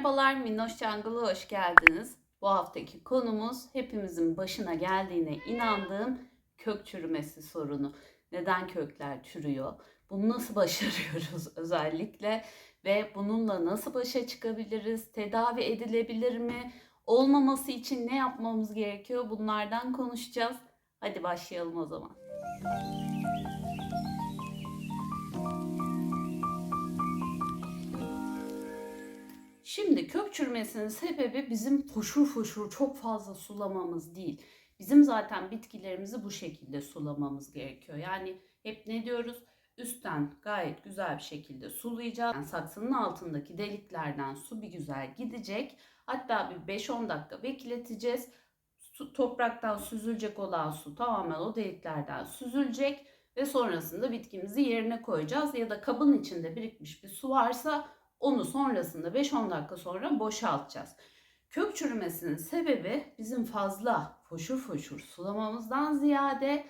Merhabalar Minnoş Jungle'a hoş geldiniz. Bu haftaki konumuz hepimizin başına geldiğine inandığım kök çürümesi sorunu. Neden kökler çürüyor? Bunu nasıl başarıyoruz özellikle? Ve bununla nasıl başa çıkabiliriz? Tedavi edilebilir mi? Olmaması için ne yapmamız gerekiyor? Bunlardan konuşacağız. Hadi başlayalım o zaman. Şimdi kök çürümesinin sebebi bizim foşur foşur çok fazla sulamamız değil. Bizim zaten bitkilerimizi bu şekilde sulamamız gerekiyor. Yani hep ne diyoruz? Üstten gayet güzel bir şekilde sulayacağız. Yani saksının altındaki deliklerden su bir güzel gidecek. Hatta bir 5-10 dakika bekleteceğiz. Su, topraktan süzülecek olan su tamamen o deliklerden süzülecek ve sonrasında bitkimizi yerine koyacağız ya da kabın içinde birikmiş bir su varsa onu sonrasında 5-10 dakika sonra boşaltacağız. Kök çürümesinin sebebi bizim fazla foşur foşur sulamamızdan ziyade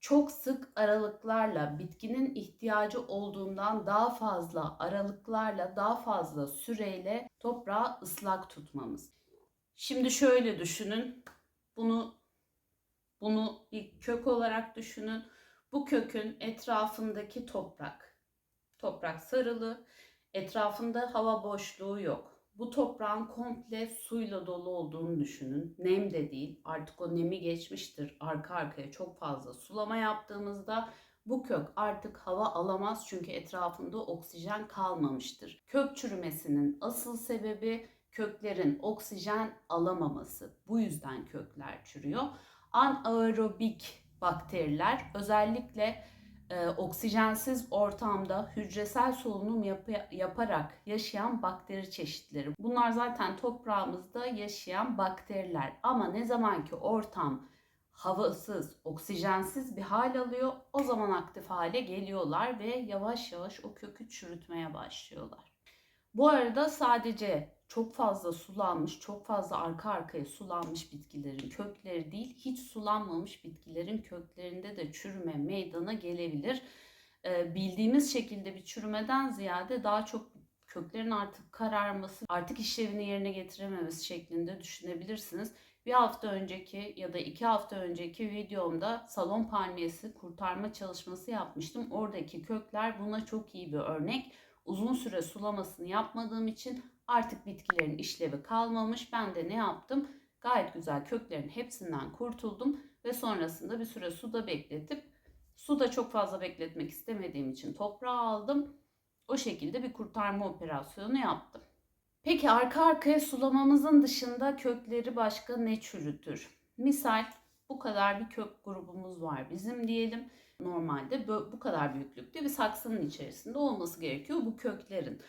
çok sık aralıklarla bitkinin ihtiyacı olduğundan daha fazla aralıklarla daha fazla süreyle toprağı ıslak tutmamız. Şimdi şöyle düşünün. Bunu bunu bir kök olarak düşünün. Bu kökün etrafındaki toprak. Toprak sarılı Etrafında hava boşluğu yok. Bu toprağın komple suyla dolu olduğunu düşünün. Nem de değil. Artık o nemi geçmiştir. Arka arkaya çok fazla sulama yaptığımızda bu kök artık hava alamaz çünkü etrafında oksijen kalmamıştır. Kök çürümesinin asıl sebebi köklerin oksijen alamaması. Bu yüzden kökler çürüyor. Anaerobik bakteriler özellikle e, oksijensiz ortamda hücresel solunum yap- yaparak yaşayan bakteri çeşitleri. Bunlar zaten toprağımızda yaşayan bakteriler. Ama ne zaman ki ortam havasız, oksijensiz bir hal alıyor, o zaman aktif hale geliyorlar ve yavaş yavaş o kökü çürütmeye başlıyorlar. Bu arada sadece çok fazla sulanmış, çok fazla arka arkaya sulanmış bitkilerin kökleri değil, hiç sulanmamış bitkilerin köklerinde de çürüme meydana gelebilir. Ee, bildiğimiz şekilde bir çürümeden ziyade daha çok köklerin artık kararması, artık işlevini yerine getirememesi şeklinde düşünebilirsiniz. Bir hafta önceki ya da iki hafta önceki videomda salon palmiyesi kurtarma çalışması yapmıştım. Oradaki kökler buna çok iyi bir örnek. Uzun süre sulamasını yapmadığım için Artık bitkilerin işlevi kalmamış. Ben de ne yaptım? Gayet güzel köklerin hepsinden kurtuldum ve sonrasında bir süre suda bekletip suda çok fazla bekletmek istemediğim için toprağa aldım. O şekilde bir kurtarma operasyonu yaptım. Peki arka arkaya sulamamızın dışında kökleri başka ne çürütür? Misal bu kadar bir kök grubumuz var bizim diyelim. Normalde bu kadar büyüklükte bir saksının içerisinde olması gerekiyor bu köklerin.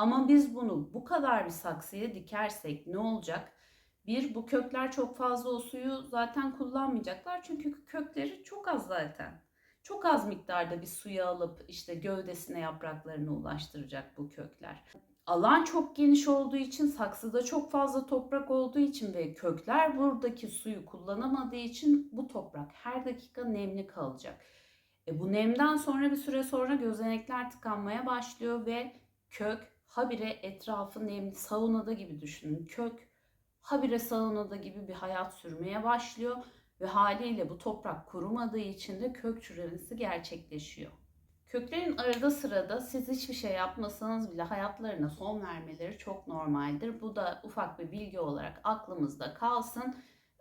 Ama biz bunu bu kadar bir saksıya dikersek ne olacak? Bir, bu kökler çok fazla o suyu zaten kullanmayacaklar. Çünkü kökleri çok az zaten. Çok az miktarda bir suyu alıp işte gövdesine yapraklarını ulaştıracak bu kökler. Alan çok geniş olduğu için, saksıda çok fazla toprak olduğu için ve kökler buradaki suyu kullanamadığı için bu toprak her dakika nemli kalacak. E bu nemden sonra bir süre sonra gözenekler tıkanmaya başlıyor ve kök habire etrafı nemli saunada gibi düşünün. Kök habire saunada gibi bir hayat sürmeye başlıyor ve haliyle bu toprak kurumadığı için de kök çürümesi gerçekleşiyor. Köklerin arada sırada siz hiçbir şey yapmasanız bile hayatlarına son vermeleri çok normaldir. Bu da ufak bir bilgi olarak aklımızda kalsın.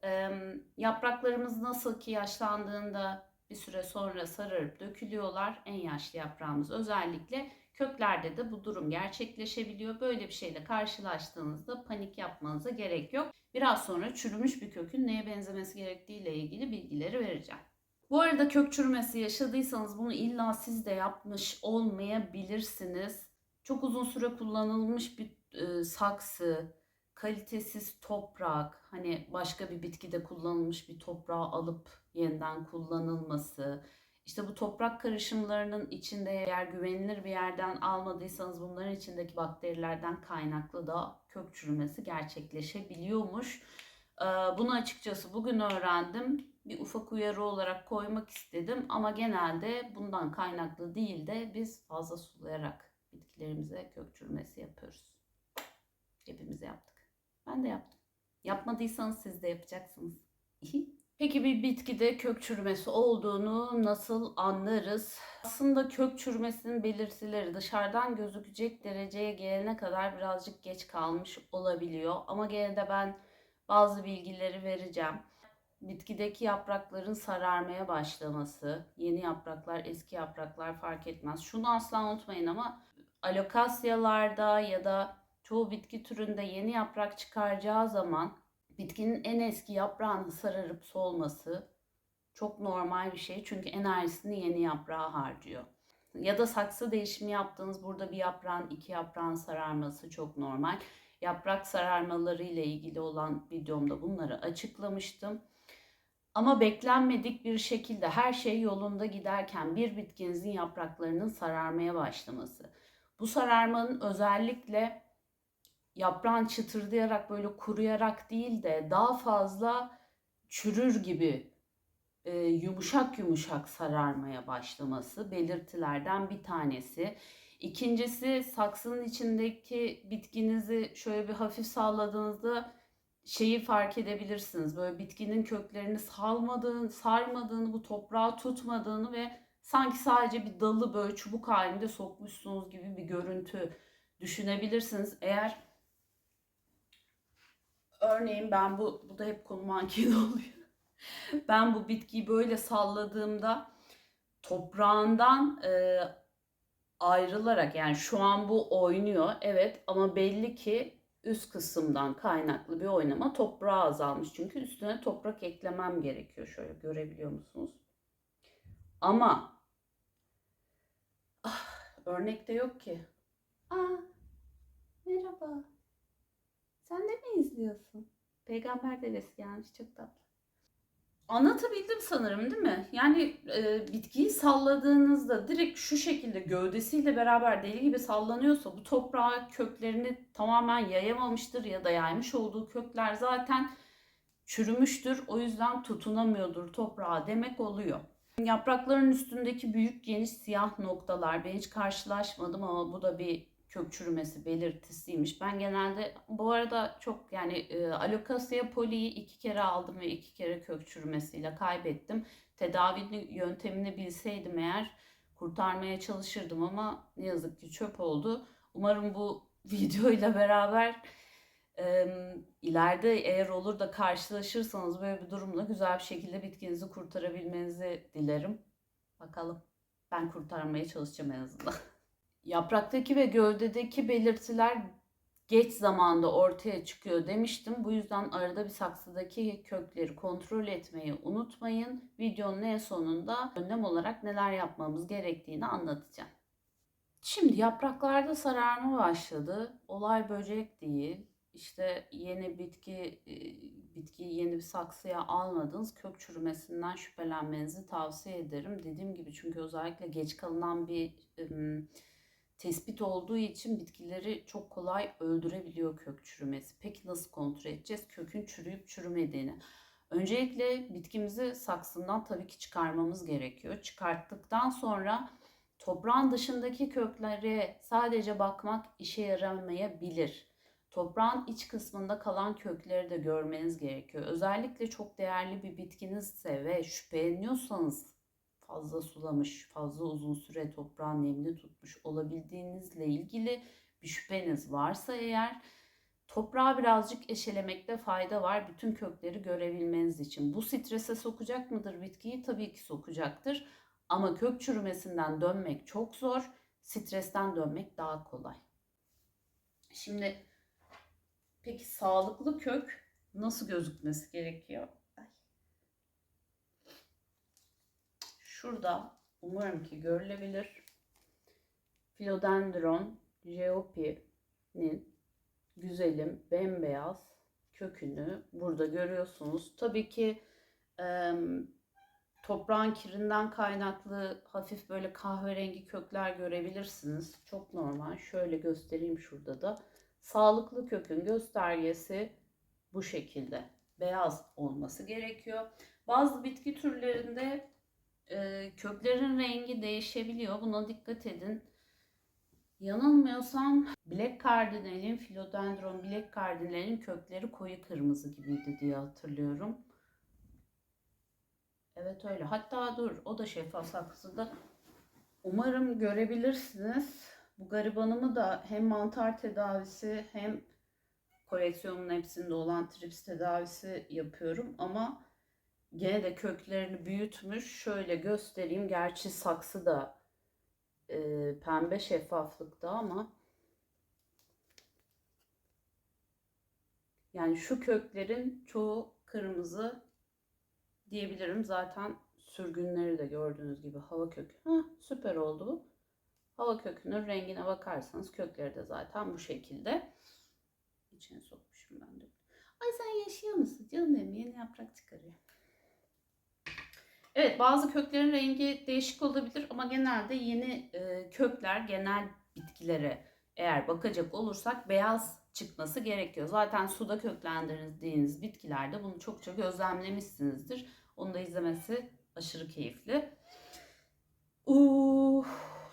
Ee, yapraklarımız nasıl ki yaşlandığında bir süre sonra sararıp dökülüyorlar. En yaşlı yaprağımız özellikle Köklerde de bu durum gerçekleşebiliyor. Böyle bir şeyle karşılaştığınızda panik yapmanıza gerek yok. Biraz sonra çürümüş bir kökün neye benzemesi gerektiği ile ilgili bilgileri vereceğim. Bu arada kök çürümesi yaşadıysanız bunu illa siz de yapmış olmayabilirsiniz. Çok uzun süre kullanılmış bir e, saksı, kalitesiz toprak, hani başka bir bitkide kullanılmış bir toprağı alıp yeniden kullanılması, işte bu toprak karışımlarının içinde eğer güvenilir bir yerden almadıysanız bunların içindeki bakterilerden kaynaklı da kök çürümesi gerçekleşebiliyormuş. Ee, bunu açıkçası bugün öğrendim. Bir ufak uyarı olarak koymak istedim ama genelde bundan kaynaklı değil de biz fazla sulayarak bitkilerimize kök çürümesi yapıyoruz. Hepimiz Ben de yaptım. Yapmadıysanız siz de yapacaksınız. Peki bir bitkide kök çürümesi olduğunu nasıl anlarız? Aslında kök çürümesinin belirtileri dışarıdan gözükecek dereceye gelene kadar birazcık geç kalmış olabiliyor. Ama gene de ben bazı bilgileri vereceğim. Bitkideki yaprakların sararmaya başlaması, yeni yapraklar, eski yapraklar fark etmez. Şunu asla unutmayın ama alokasyalarda ya da çoğu bitki türünde yeni yaprak çıkaracağı zaman bitkinin en eski yaprağının sararıp solması çok normal bir şey. Çünkü enerjisini yeni yaprağa harcıyor. Ya da saksı değişimi yaptığınız burada bir yaprağın iki yaprağın sararması çok normal. Yaprak sararmaları ile ilgili olan videomda bunları açıklamıştım. Ama beklenmedik bir şekilde her şey yolunda giderken bir bitkinizin yapraklarının sararmaya başlaması. Bu sararmanın özellikle yaprağın çıtırdayarak böyle kuruyarak değil de daha fazla çürür gibi e, yumuşak yumuşak sararmaya başlaması belirtilerden bir tanesi. İkincisi saksının içindeki bitkinizi şöyle bir hafif salladığınızda şeyi fark edebilirsiniz. Böyle bitkinin köklerini salmadığını, sarmadığını, bu toprağı tutmadığını ve sanki sadece bir dalı böyle çubuk halinde sokmuşsunuz gibi bir görüntü düşünebilirsiniz. Eğer örneğin ben bu, bu da hep konu mankeni oluyor. ben bu bitkiyi böyle salladığımda toprağından e, ayrılarak yani şu an bu oynuyor evet ama belli ki üst kısımdan kaynaklı bir oynama toprağı azalmış. Çünkü üstüne toprak eklemem gerekiyor. Şöyle görebiliyor musunuz? Ama ah, örnekte yok ki. Aa, merhaba. İzliyorsun? Peygamber devesi gelmiş çok tatlı. Anlatabildim sanırım değil mi? Yani e, bitkiyi salladığınızda direkt şu şekilde gövdesiyle beraber deli gibi sallanıyorsa bu toprağa köklerini tamamen yayamamıştır ya da yaymış olduğu kökler zaten çürümüştür. O yüzden tutunamıyordur toprağa demek oluyor. Yaprakların üstündeki büyük geniş siyah noktalar ben hiç karşılaşmadım ama bu da bir kök çürümesi belirtisiymiş. Ben genelde bu arada çok yani e, Alocasia poli'yi iki kere aldım ve iki kere kök çürümesiyle kaybettim. Tedavi yöntemini bilseydim eğer kurtarmaya çalışırdım ama ne yazık ki çöp oldu. Umarım bu videoyla beraber e, ileride eğer olur da karşılaşırsanız böyle bir durumla güzel bir şekilde bitkinizi kurtarabilmenizi dilerim. Bakalım. Ben kurtarmaya çalışacağım en azından. Yapraktaki ve gövdedeki belirtiler geç zamanda ortaya çıkıyor demiştim. Bu yüzden arada bir saksıdaki kökleri kontrol etmeyi unutmayın. Videonun en sonunda önlem olarak neler yapmamız gerektiğini anlatacağım. Şimdi yapraklarda sararma başladı. Olay böcek değil. İşte yeni bitki bitkiyi yeni bir saksıya almadınız. Kök çürümesinden şüphelenmenizi tavsiye ederim. Dediğim gibi çünkü özellikle geç kalınan bir tespit olduğu için bitkileri çok kolay öldürebiliyor kök çürümesi. Peki nasıl kontrol edeceğiz kökün çürüyüp çürümediğini? Öncelikle bitkimizi saksından tabii ki çıkarmamız gerekiyor. Çıkarttıktan sonra toprağın dışındaki köklere sadece bakmak işe yaramayabilir. Toprağın iç kısmında kalan kökleri de görmeniz gerekiyor. Özellikle çok değerli bir bitkinizse ve şüpheleniyorsanız fazla sulamış, fazla uzun süre toprağı nemli tutmuş olabildiğinizle ilgili bir şüpheniz varsa eğer toprağı birazcık eşelemekte fayda var bütün kökleri görebilmeniz için. Bu strese sokacak mıdır bitkiyi? Tabii ki sokacaktır. Ama kök çürümesinden dönmek çok zor. Stresten dönmek daha kolay. Şimdi peki sağlıklı kök nasıl gözükmesi gerekiyor? Şurada umarım ki görülebilir. Philodendron geopi'nin güzelim bembeyaz kökünü burada görüyorsunuz. Tabii ki e, toprağın kirinden kaynaklı hafif böyle kahverengi kökler görebilirsiniz. Çok normal. Şöyle göstereyim şurada da. Sağlıklı kökün göstergesi bu şekilde. Beyaz olması gerekiyor. Bazı bitki türlerinde e, köklerin rengi değişebiliyor. Buna dikkat edin. Yanılmıyorsam Black Cardinal'in, Philodendron Black Cardinal'in kökleri koyu kırmızı gibiydi diye hatırlıyorum. Evet öyle. Hatta dur o da şeffaf saksıda. Umarım görebilirsiniz. Bu garibanımı da hem mantar tedavisi hem koleksiyonumun hepsinde olan trips tedavisi yapıyorum ama gene de köklerini büyütmüş. Şöyle göstereyim. Gerçi saksı da e, pembe şeffaflıkta ama yani şu köklerin çoğu kırmızı diyebilirim. Zaten sürgünleri de gördüğünüz gibi hava kökü. Hah, süper oldu. Hava kökünün rengine bakarsanız kökleri de zaten bu şekilde. İçine sokmuşum ben de. Ay sen yaşıyor musun canım benim yeni yaprak çıkarıyor. Evet bazı köklerin rengi değişik olabilir ama genelde yeni e, kökler genel bitkilere eğer bakacak olursak beyaz çıkması gerekiyor. Zaten suda köklendirdiğiniz bitkilerde bunu çokça gözlemlemişsinizdir. Onu da izlemesi aşırı keyifli. Uh,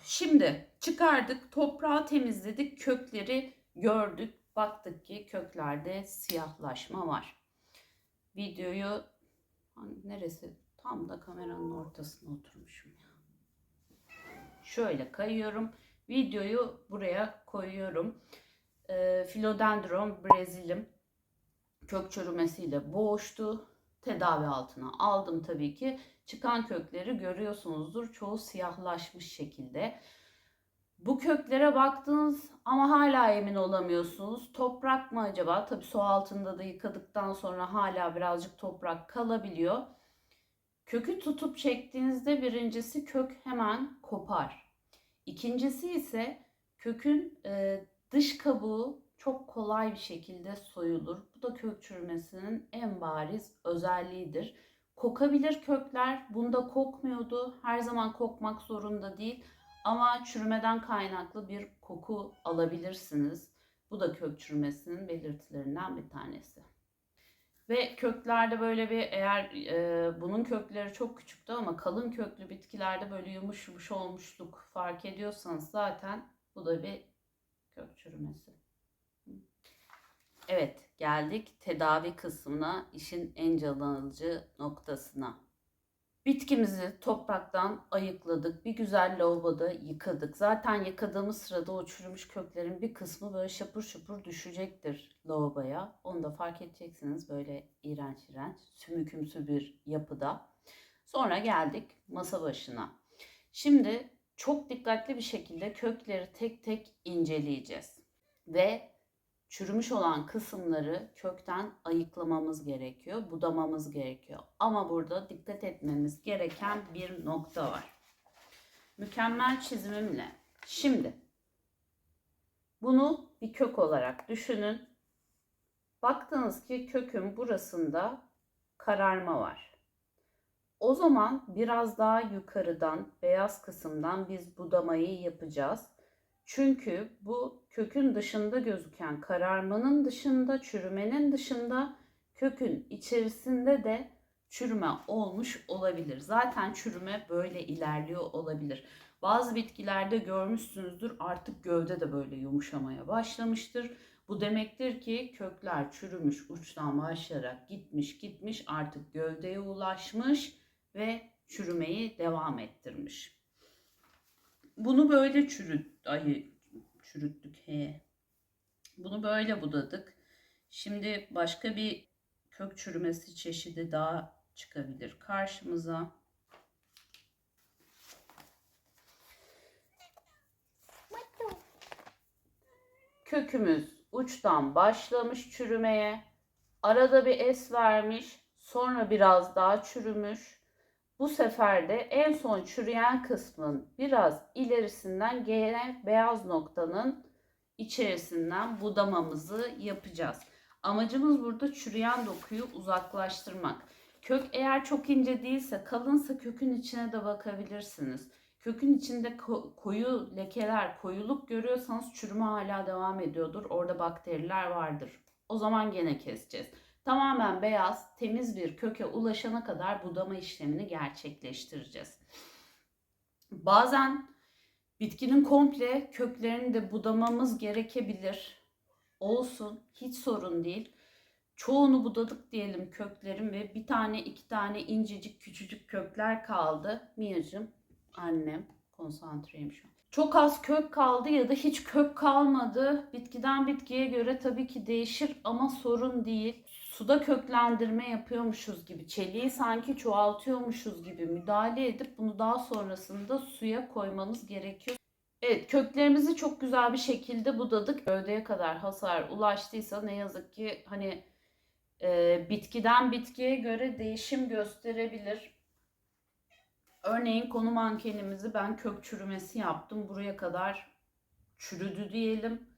şimdi çıkardık, toprağı temizledik, kökleri gördük. Baktık ki köklerde siyahlaşma var. Videoyu hani neresi? Tam da kameranın ortasına oturmuşum ya. Şöyle kayıyorum. Videoyu buraya koyuyorum. Ee, Philodendron Brezilim kök çürümesiyle boğuştu. Tedavi altına aldım tabii ki. Çıkan kökleri görüyorsunuzdur. Çoğu siyahlaşmış şekilde. Bu köklere baktınız ama hala emin olamıyorsunuz. Toprak mı acaba? Tabii su altında da yıkadıktan sonra hala birazcık toprak kalabiliyor. Kökü tutup çektiğinizde birincisi kök hemen kopar. İkincisi ise kökün e, dış kabuğu çok kolay bir şekilde soyulur. Bu da kök çürümesinin en bariz özelliğidir. Kokabilir kökler. Bunda kokmuyordu. Her zaman kokmak zorunda değil. Ama çürümeden kaynaklı bir koku alabilirsiniz. Bu da kök çürümesinin belirtilerinden bir tanesi. Ve köklerde böyle bir eğer e, bunun kökleri çok küçüktü ama kalın köklü bitkilerde böyle yumuş yumuş olmuşluk fark ediyorsanız zaten bu da bir kök çürümesi. Evet geldik tedavi kısmına işin en can noktasına. Bitkimizi topraktan ayıkladık. Bir güzel lavaboda yıkadık. Zaten yıkadığımız sırada o köklerin bir kısmı böyle şapur şapur düşecektir lavaboya. Onu da fark edeceksiniz böyle iğrenç iğrenç sümükümsü bir yapıda. Sonra geldik masa başına. Şimdi çok dikkatli bir şekilde kökleri tek tek inceleyeceğiz. Ve çürümüş olan kısımları kökten ayıklamamız gerekiyor, budamamız gerekiyor. Ama burada dikkat etmemiz gereken bir nokta var. Mükemmel çizimimle. Şimdi bunu bir kök olarak düşünün. Baktınız ki kökün burasında kararma var. O zaman biraz daha yukarıdan, beyaz kısımdan biz budamayı yapacağız. Çünkü bu kökün dışında gözüken kararmanın dışında, çürümenin dışında kökün içerisinde de çürüme olmuş olabilir. Zaten çürüme böyle ilerliyor olabilir. Bazı bitkilerde görmüşsünüzdür artık gövde de böyle yumuşamaya başlamıştır. Bu demektir ki kökler çürümüş, uçtan başlayarak gitmiş gitmiş artık gövdeye ulaşmış ve çürümeyi devam ettirmiş. Bunu böyle çürüt, ay, çürüttük he. Bunu böyle budadık. Şimdi başka bir kök çürümesi çeşidi daha çıkabilir karşımıza. Kökümüz uçtan başlamış çürümeye. Arada bir es vermiş. Sonra biraz daha çürümüş. Bu sefer de en son çürüyen kısmın biraz ilerisinden gene beyaz noktanın içerisinden budamamızı yapacağız. Amacımız burada çürüyen dokuyu uzaklaştırmak. Kök eğer çok ince değilse kalınsa kökün içine de bakabilirsiniz. Kökün içinde koyu lekeler, koyuluk görüyorsanız çürüme hala devam ediyordur. Orada bakteriler vardır. O zaman gene keseceğiz. Tamamen beyaz, temiz bir köke ulaşana kadar budama işlemini gerçekleştireceğiz. Bazen Bitkinin komple köklerini de budamamız gerekebilir. Olsun, hiç sorun değil. Çoğunu budadık diyelim köklerin ve bir tane iki tane incecik küçücük kökler kaldı. Mia'cığım, annem, konsantreyim şu an. Çok az kök kaldı ya da hiç kök kalmadı. Bitkiden bitkiye göre tabii ki değişir ama sorun değil. Suda köklendirme yapıyormuşuz gibi, çeliği sanki çoğaltıyormuşuz gibi müdahale edip bunu daha sonrasında suya koymamız gerekiyor. Evet köklerimizi çok güzel bir şekilde budadık. Gövdeye kadar hasar ulaştıysa ne yazık ki hani e, bitkiden bitkiye göre değişim gösterebilir. Örneğin konu mankenimizi ben kök çürümesi yaptım. Buraya kadar çürüdü diyelim.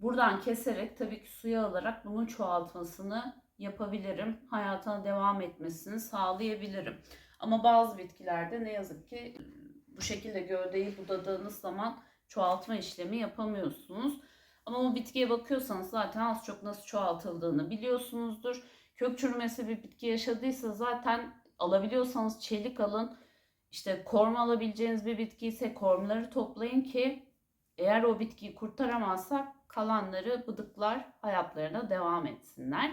Buradan keserek tabii ki suya alarak bunun çoğaltmasını yapabilirim. Hayatına devam etmesini sağlayabilirim. Ama bazı bitkilerde ne yazık ki bu şekilde gövdeyi budadığınız zaman çoğaltma işlemi yapamıyorsunuz. Ama o bitkiye bakıyorsanız zaten az çok nasıl çoğaltıldığını biliyorsunuzdur. Kök çürümesi bir bitki yaşadıysa zaten alabiliyorsanız çelik alın. İşte korm alabileceğiniz bir bitki ise kormları toplayın ki eğer o bitkiyi kurtaramazsak kalanları bıdıklar hayatlarına devam etsinler.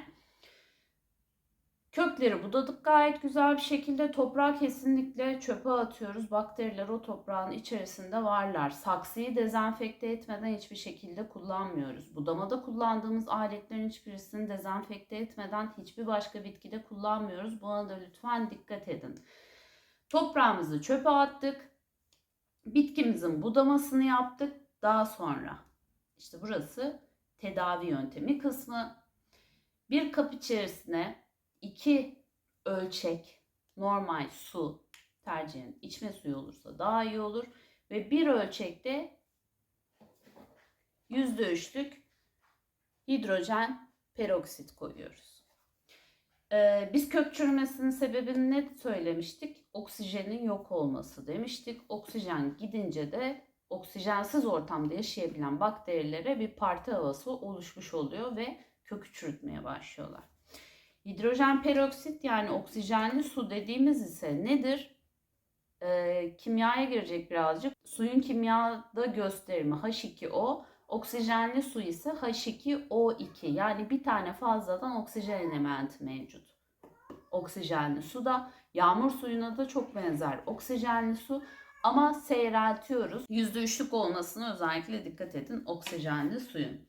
Kökleri budadık gayet güzel bir şekilde. Toprağı kesinlikle çöpe atıyoruz. Bakteriler o toprağın içerisinde varlar. Saksıyı dezenfekte etmeden hiçbir şekilde kullanmıyoruz. Budamada kullandığımız aletlerin hiçbirisini dezenfekte etmeden hiçbir başka bitkide kullanmıyoruz. Buna da lütfen dikkat edin. Toprağımızı çöpe attık. Bitkimizin budamasını yaptık. Daha sonra işte burası tedavi yöntemi kısmı. Bir kap içerisine 2 ölçek normal su tercihen içme suyu olursa daha iyi olur. Ve bir ölçekte %3'lük hidrojen peroksit koyuyoruz. Ee, biz kök çürümesinin sebebini ne söylemiştik? Oksijenin yok olması demiştik. Oksijen gidince de oksijensiz ortamda yaşayabilen bakterilere bir parti havası oluşmuş oluyor ve kökü çürütmeye başlıyorlar. Hidrojen peroksit yani oksijenli su dediğimiz ise nedir? Ee, kimyaya girecek birazcık. Suyun kimyada gösterimi H2O, oksijenli su ise H2O2 yani bir tane fazladan oksijen elementi mevcut. Oksijenli su da yağmur suyuna da çok benzer oksijenli su ama seyreltiyoruz. %3'lük olmasına özellikle dikkat edin oksijenli suyun.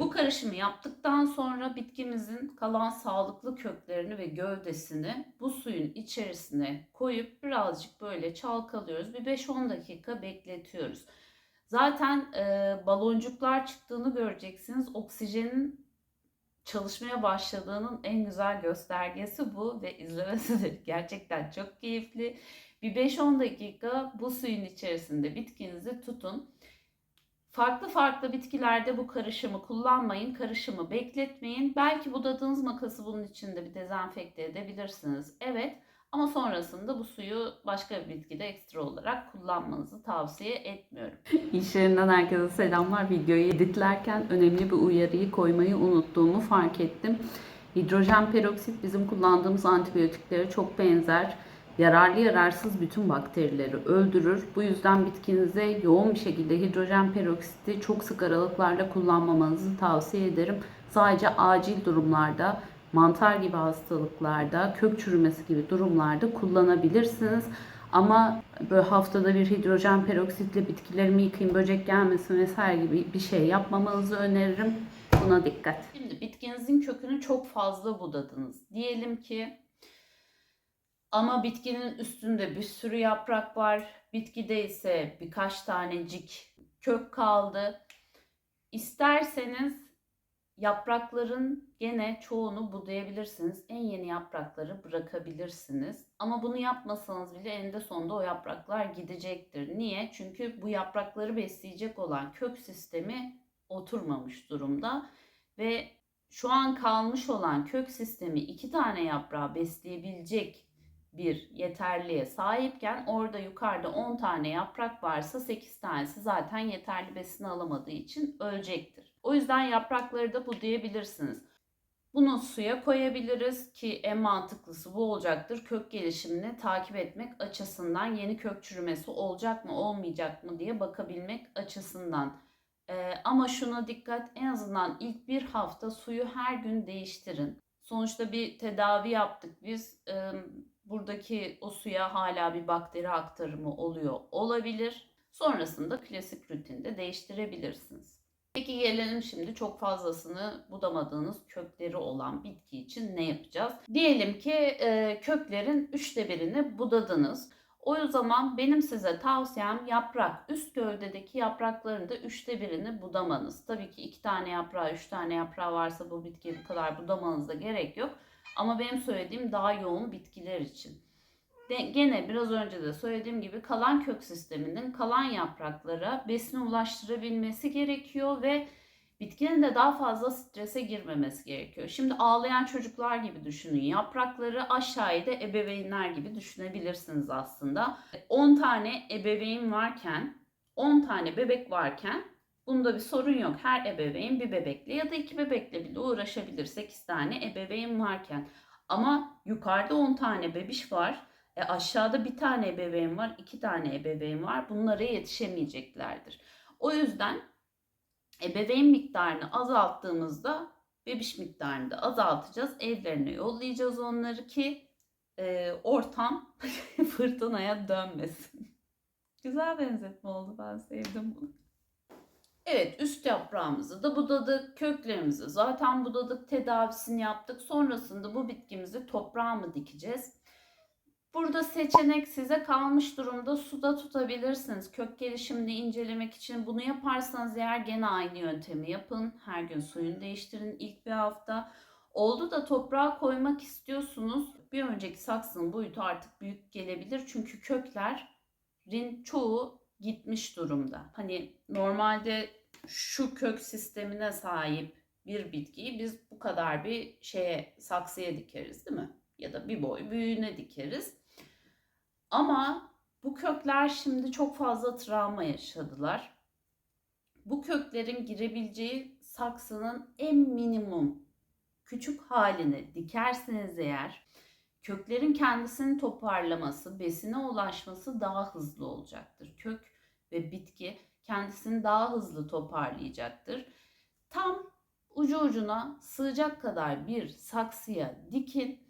Bu karışımı yaptıktan sonra bitkimizin kalan sağlıklı köklerini ve gövdesini bu suyun içerisine koyup birazcık böyle çalkalıyoruz. Bir 5-10 dakika bekletiyoruz. Zaten e, baloncuklar çıktığını göreceksiniz. Oksijenin çalışmaya başladığının en güzel göstergesi bu ve izlemesi de gerçekten çok keyifli. Bir 5-10 dakika bu suyun içerisinde bitkinizi tutun. Farklı farklı bitkilerde bu karışımı kullanmayın. Karışımı bekletmeyin. Belki budadığınız makası bunun içinde bir dezenfekte edebilirsiniz. Evet ama sonrasında bu suyu başka bir bitkide ekstra olarak kullanmanızı tavsiye etmiyorum. İş yerinden herkese selamlar. Videoyu editlerken önemli bir uyarıyı koymayı unuttuğumu fark ettim. Hidrojen peroksit bizim kullandığımız antibiyotiklere çok benzer yararlı yararsız bütün bakterileri öldürür. Bu yüzden bitkinize yoğun bir şekilde hidrojen peroksiti çok sık aralıklarla kullanmamanızı tavsiye ederim. Sadece acil durumlarda, mantar gibi hastalıklarda, kök çürümesi gibi durumlarda kullanabilirsiniz. Ama böyle haftada bir hidrojen peroksitle bitkilerimi yıkayayım, böcek gelmesin vesaire gibi bir şey yapmamanızı öneririm. Buna dikkat. Şimdi bitkinizin kökünü çok fazla budadınız. Diyelim ki ama bitkinin üstünde bir sürü yaprak var. Bitkide ise birkaç tanecik kök kaldı. İsterseniz yaprakların gene çoğunu budayabilirsiniz. En yeni yaprakları bırakabilirsiniz. Ama bunu yapmasanız bile eninde sonunda o yapraklar gidecektir. Niye? Çünkü bu yaprakları besleyecek olan kök sistemi oturmamış durumda ve şu an kalmış olan kök sistemi iki tane yaprağı besleyebilecek bir yeterliğe sahipken orada yukarıda 10 tane yaprak varsa 8 tanesi zaten yeterli besin alamadığı için ölecektir. O yüzden yaprakları da budayabilirsiniz. Bunu suya koyabiliriz ki en mantıklısı bu olacaktır. Kök gelişimini takip etmek açısından yeni kök çürümesi olacak mı olmayacak mı diye bakabilmek açısından. Ee, ama şuna dikkat en azından ilk bir hafta suyu her gün değiştirin. Sonuçta bir tedavi yaptık biz. Ee, buradaki o suya hala bir bakteri aktarımı oluyor olabilir. Sonrasında klasik rutinde değiştirebilirsiniz. Peki gelelim şimdi çok fazlasını budamadığınız kökleri olan bitki için ne yapacağız? Diyelim ki e, köklerin üçte birini budadınız. O zaman benim size tavsiyem yaprak, üst gövdedeki yaprakların da üçte birini budamanız. Tabii ki iki tane yaprağı, üç tane yaprağı varsa bu bitkiyi bu kadar budamanıza gerek yok. Ama benim söylediğim daha yoğun bitkiler için. De, gene biraz önce de söylediğim gibi kalan kök sisteminin kalan yapraklara besini ulaştırabilmesi gerekiyor ve bitkinin de daha fazla strese girmemesi gerekiyor. Şimdi ağlayan çocuklar gibi düşünün. Yaprakları aşağıda ebeveynler gibi düşünebilirsiniz aslında. 10 tane ebeveyn varken, 10 tane bebek varken bunda bir sorun yok. Her ebeveyn bir bebekle ya da iki bebekle bile uğraşabilir. 8 tane ebeveyn varken. Ama yukarıda 10 tane bebiş var. E aşağıda bir tane ebeveyn var, iki tane ebeveyn var. Bunlara yetişemeyeceklerdir. O yüzden ebeveyn miktarını azalttığımızda bebiş miktarını da azaltacağız. Evlerine yollayacağız onları ki e, ortam fırtınaya dönmesin. Güzel benzetme oldu. Ben sevdim bunu. Evet üst yaprağımızı da budadık, köklerimizi zaten budadık, tedavisini yaptık. Sonrasında bu bitkimizi toprağa mı dikeceğiz? Burada seçenek size kalmış durumda suda tutabilirsiniz. Kök gelişimini incelemek için bunu yaparsanız eğer gene aynı yöntemi yapın. Her gün suyunu değiştirin ilk bir hafta. Oldu da toprağa koymak istiyorsunuz. Bir önceki saksının boyutu artık büyük gelebilir. Çünkü köklerin çoğu gitmiş durumda. Hani normalde şu kök sistemine sahip bir bitkiyi biz bu kadar bir şeye saksıya dikeriz değil mi? Ya da bir boy büyüğüne dikeriz. Ama bu kökler şimdi çok fazla travma yaşadılar. Bu köklerin girebileceği saksının en minimum küçük halini dikerseniz eğer köklerin kendisini toparlaması, besine ulaşması daha hızlı olacaktır. Kök ve bitki kendisini daha hızlı toparlayacaktır. Tam ucu ucuna sığacak kadar bir saksıya dikin.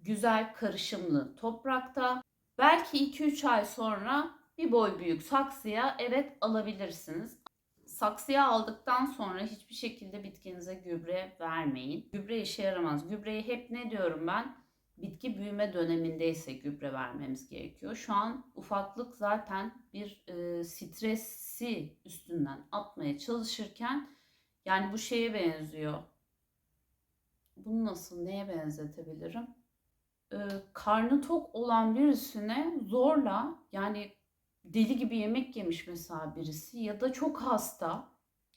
Güzel karışımlı toprakta Belki 2-3 ay sonra bir boy büyük saksıya evet alabilirsiniz. Saksıya aldıktan sonra hiçbir şekilde bitkinize gübre vermeyin. Gübre işe yaramaz. Gübreyi hep ne diyorum ben? Bitki büyüme dönemindeyse gübre vermemiz gerekiyor. Şu an ufaklık zaten bir e, stresi üstünden atmaya çalışırken yani bu şeye benziyor. Bunu nasıl neye benzetebilirim? e, karnı tok olan birisine zorla yani deli gibi yemek yemiş mesela birisi ya da çok hasta.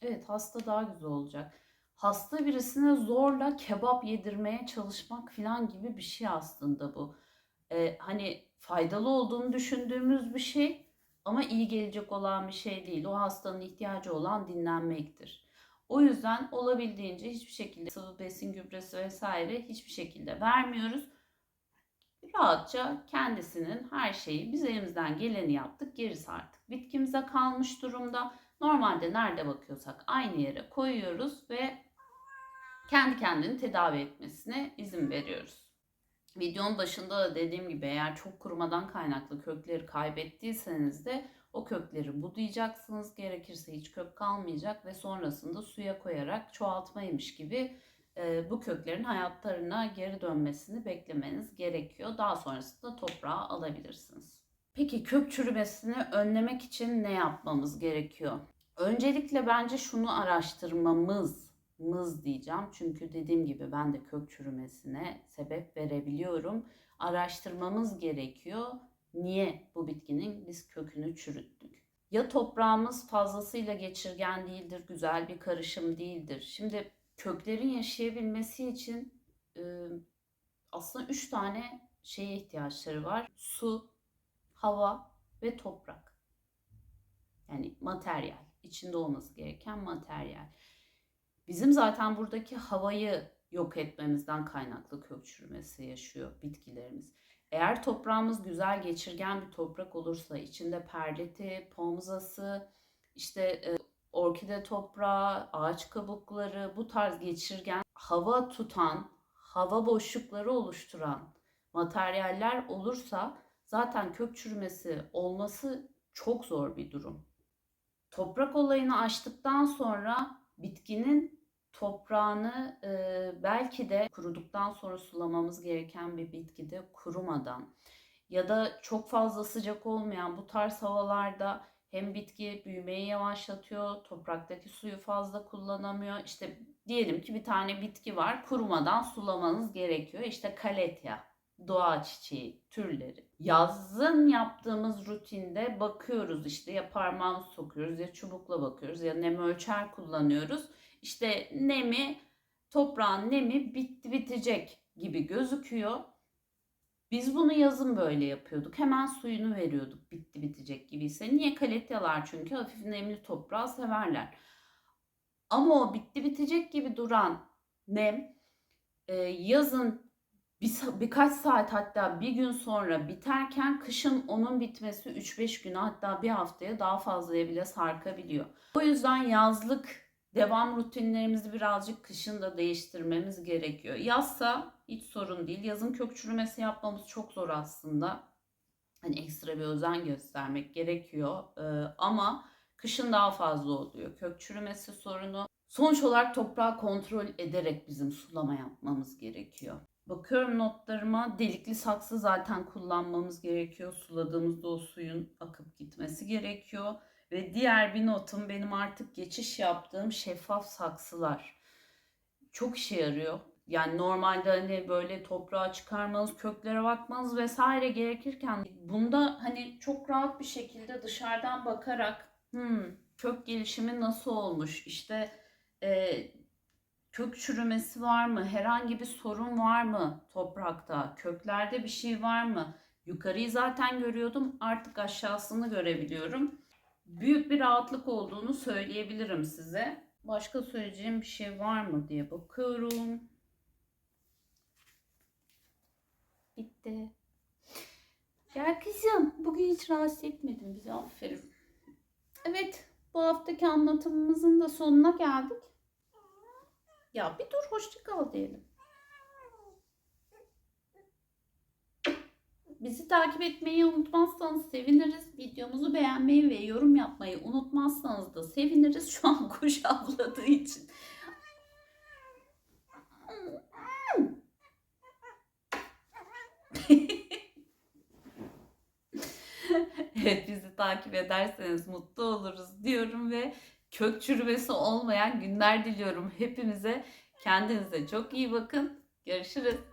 Evet hasta daha güzel olacak. Hasta birisine zorla kebap yedirmeye çalışmak falan gibi bir şey aslında bu. Ee, hani faydalı olduğunu düşündüğümüz bir şey ama iyi gelecek olan bir şey değil. O hastanın ihtiyacı olan dinlenmektir. O yüzden olabildiğince hiçbir şekilde sıvı besin gübresi vesaire hiçbir şekilde vermiyoruz rahatça kendisinin her şeyi biz elimizden geleni yaptık. Gerisi artık bitkimize kalmış durumda. Normalde nerede bakıyorsak aynı yere koyuyoruz ve kendi kendini tedavi etmesine izin veriyoruz. Videonun başında da dediğim gibi eğer çok kurumadan kaynaklı kökleri kaybettiyseniz de o kökleri budayacaksınız. Gerekirse hiç kök kalmayacak ve sonrasında suya koyarak çoğaltmaymış gibi e, bu köklerin hayatlarına geri dönmesini beklemeniz gerekiyor. Daha sonrasında toprağa alabilirsiniz. Peki kök çürümesini önlemek için ne yapmamız gerekiyor? Öncelikle bence şunu araştırmamız mız diyeceğim. Çünkü dediğim gibi ben de kök çürümesine sebep verebiliyorum. Araştırmamız gerekiyor. Niye bu bitkinin biz kökünü çürüttük? Ya toprağımız fazlasıyla geçirgen değildir, güzel bir karışım değildir. Şimdi köklerin yaşayabilmesi için e, aslında üç tane şeye ihtiyaçları var. Su, hava ve toprak. Yani materyal. içinde olması gereken materyal. Bizim zaten buradaki havayı yok etmemizden kaynaklı kök çürümesi yaşıyor bitkilerimiz. Eğer toprağımız güzel geçirgen bir toprak olursa içinde perliti, pomzası, işte e, orkide toprağı, ağaç kabukları bu tarz geçirgen hava tutan, hava boşlukları oluşturan materyaller olursa zaten kök çürümesi olması çok zor bir durum. Toprak olayını aştıktan sonra bitkinin toprağını e, belki de kuruduktan sonra sulamamız gereken bir bitkide kurumadan ya da çok fazla sıcak olmayan bu tarz havalarda hem bitki büyümeyi yavaşlatıyor, topraktaki suyu fazla kullanamıyor. İşte diyelim ki bir tane bitki var, kurumadan sulamanız gerekiyor. İşte kaletya, doğa çiçeği türleri. Yazın yaptığımız rutinde bakıyoruz işte ya parmağımızı sokuyoruz ya çubukla bakıyoruz ya nem ölçer kullanıyoruz. İşte nemi, toprağın nemi bitti bitecek gibi gözüküyor. Biz bunu yazın böyle yapıyorduk. Hemen suyunu veriyorduk bitti bitecek gibiyse. Niye kaletyalar? Çünkü hafif nemli toprağı severler. Ama o bitti bitecek gibi duran nem e, yazın bir, birkaç saat hatta bir gün sonra biterken kışın onun bitmesi 3-5 güne hatta bir haftaya daha fazlaya bile sarkabiliyor. O yüzden yazlık devam rutinlerimizi birazcık kışın da değiştirmemiz gerekiyor. Yazsa hiç sorun değil. Yazın kök çürümesi yapmamız çok zor aslında. Hani ekstra bir özen göstermek gerekiyor. Ee, ama kışın daha fazla oluyor. Kök çürümesi sorunu. Sonuç olarak toprağı kontrol ederek bizim sulama yapmamız gerekiyor. Bakıyorum notlarıma delikli saksı zaten kullanmamız gerekiyor. Suladığımızda o suyun akıp gitmesi gerekiyor. Ve diğer bir notum benim artık geçiş yaptığım şeffaf saksılar. Çok işe yarıyor. Yani normalde hani böyle toprağa çıkarmanız, köklere bakmanız vesaire gerekirken bunda hani çok rahat bir şekilde dışarıdan bakarak hmm, kök gelişimi nasıl olmuş, işte e, kök çürümesi var mı, herhangi bir sorun var mı toprakta, köklerde bir şey var mı? Yukarıyı zaten görüyordum artık aşağısını görebiliyorum büyük bir rahatlık olduğunu söyleyebilirim size. Başka söyleyeceğim bir şey var mı diye bakıyorum. Bitti. Gel kızım. Bugün hiç rahatsız etmedin bizi. Aferin. Evet. Bu haftaki anlatımımızın da sonuna geldik. Ya bir dur hoşça kal diyelim. Bizi takip etmeyi unutmazsanız seviniriz. Videomuzu beğenmeyi ve yorum yapmayı unutmazsanız da seviniriz. Şu an kuş avladığı için. evet bizi takip ederseniz mutlu oluruz diyorum ve kök çürümesi olmayan günler diliyorum hepimize. Kendinize çok iyi bakın. Görüşürüz.